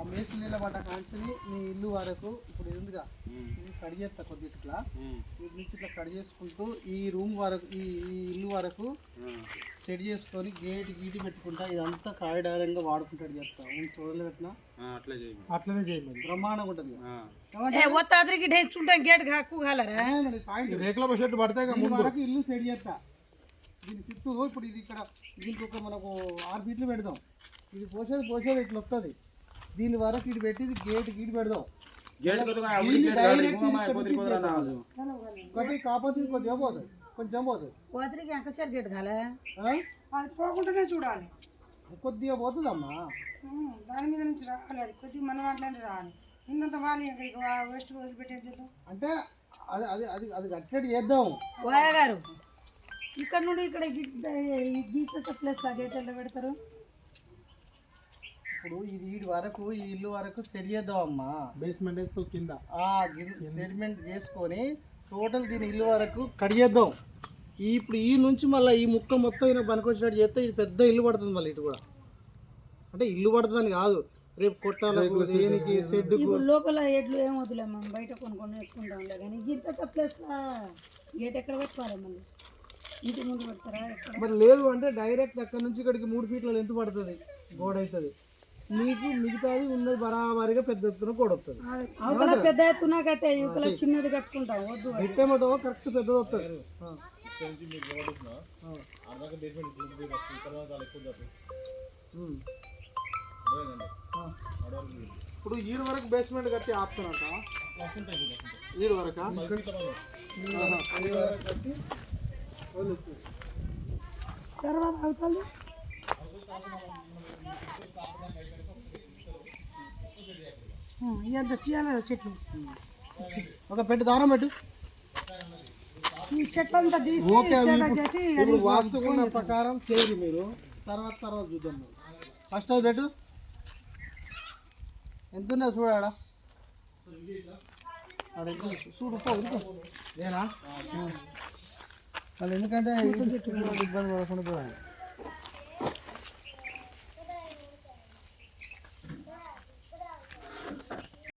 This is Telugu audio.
ఆ మేసి నిలబడ్డ కాంచుని నీ ఇల్లు వరకు ఇప్పుడు ఉందిగా ఇది కట్ చేస్తా కొద్దిగా ఇట్లా వీటి నుంచి ఇట్లా కట్ చేసుకుంటూ ఈ రూమ్ వరకు ఈ ఈ ఇల్లు వరకు సెట్ చేసుకొని గేట్ గీటి పెట్టుకుంటా ఇదంతా కాయడారంగా వాడుకుంటాడు చెప్తా. నేను చూడలే పెట్టినా? అట్లనే చేయండి బ్రహ్మాండంగా ఉంటుంది ఏ ఒత్తాదిరికి ఢేచుంటే గేట్ రేకుల షెడ్ పడితే వరకు ఇల్లు సెట్ చేస్తా. దీని చుట్టూ ఇప్పుడు ఇది ఇక్కడ దీనికి ఒక మనకు ఆరు ఫీట్లు పెడదాం. ఇది పోసేది పోసేది ఇట్లా వస్తుంది దీని వరకు ఇటు పెట్టి గేట్ గీటి పెడదాం. కొద్దిగా కాకపోతే పోతుంది కొంచెం పోతుంది పోతరికి ఎంకసారి గేట్ కాలే ఆ? అది పోకుండానే చూడాలి కొద్దిగా పోతుందమ్మా దాని మీద నుంచి రావాలి అది కొద్దిగా మన దాంట్లోనే రావాలి ఇంతంత వాలి ఇంకా వేస్ట్ వదిలిపెట్టేది చేద్దాం అంటే అది అది అది అది కట్టేది చేద్దాం గారు ఇక్కడ నుండి ఇక్కడ గీత ప్లేస్ ఆ గేట్ ఎలా పెడతారు ఇప్పుడు ఇది వీడి వరకు ఈ ఇల్లు వరకు సెట్ చేద్దాం అమ్మా బేస్మెంట్ కింద. ఆ సెటిల్మెంట్ చేసుకొని టోటల్ దీని ఇల్లు వరకు కడిగేద్దాం. ఈ ఇప్పుడు ఈ నుంచి మళ్ళీ ఈ ముక్క మొత్తం ఈయన పనికొచ్చినట్టు చేస్తే ఇది పెద్ద ఇల్లు పడుతుంది మళ్ళీ ఇటు కూడా. అంటే ఇల్లు పడుతుందని కాదు. రేపు కొట్టాలకు దేనికి షెడ్డుకు ఇప్పుడు లోపల ఎడ్లు ఏం వదిలే మనం బయట కొనుక్కొని వేసుకుంటాంలే కానీ గీత ప్లేస్ గేట్ ఎక్కడ పెట్టుకోవాలి మళ్ళీ? ఇంటి ముందు పెడతారా మరి లేదు అంటే డైరెక్ట్ అక్కడ నుంచి ఇక్కడికి మూడు ఫీట్ల ఎంత పడుతుంది. గోడ అవుతుంది. మీకు మిగతాది ఉన్నది బరాబరిగా పెద్ద ఎత్తున గోడ వస్తుంది అవతల పెద్ద ఎత్తున కట్టే యువతల చిన్నది కట్టుకుంటాం వద్దు పెట్టేమటో కరెక్ట్ పెద్దది వస్తుంది. ఇప్పుడు ఈడు వరకు బేస్మెంట్ కట్టి ఆపుతానంట ఈడు వరకు. తర్వాత అవుతుంది ఎంత తీయాలి చెట్లు. ఒక పెట్టి దారం పెట్టు. ఈ చెట్లంతా తీసి చేసి వాస్తుకున్న ప్రకారం చేయరు మీరు. తర్వాత తర్వాత చూద్దాం మీరు. ఫస్ట్ అది పెట్టు. ఎంత ఉన్నా చూడాడా? చూడు. నేనా? మళ్ళీ ఎందుకంటే ఇబ్బంది పడకుండా